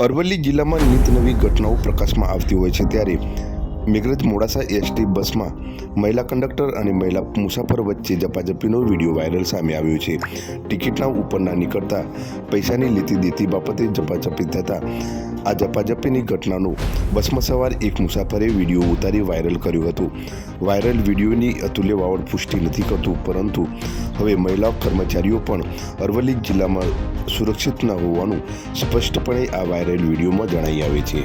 અરવલ્લી જિલ્લામાં નિત નવી ઘટનાઓ પ્રકાશમાં આવતી હોય છે ત્યારે મેઘરજ મોડાસા એસટી બસમાં મહિલા કંડક્ટર અને મહિલા મુસાફર વચ્ચે ઝપાઝપીનો વીડિયો વાયરલ સામે આવ્યો છે. ટિકિટના ઉપરના નીકળતા પૈસાની લીધી દેતી બાબતે ઝપાઝપી થતાં આ ઝપાઝપીની ઘટનાનો બસમાં સવાર એક મુસાફરે વીડિયો ઉતારી વાયરલ કર્યું હતું. વાયરલ વિડીયોની અતુલ્ય વાવડ પુષ્ટિ નથી કરતું, પરંતુ હવે મહિલા કર્મચારીઓ પણ અરવલ્લી જિલ્લામાં સુરક્ષિત ન હોવાનું સ્પષ્ટપણે આ વાયરલ વિડીયોમાં જણાઈ આવે છે.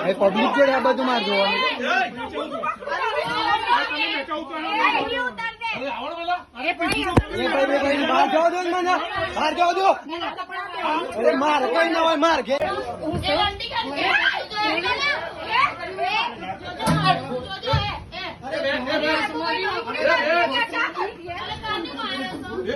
અરે પબ્લિક જોડે આ બધું માર જોવાનું ભાઈ બહાર જવા દો મને બહાર જવા દો અરે માર કઈ ના હોય માર ઘે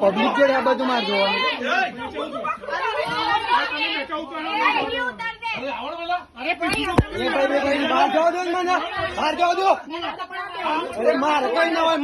પબ્લિક જોડે આ બધું માર જોવાનું બહાર જવા દો મને બહાર જવા દો અરે માર કઈ ના હોય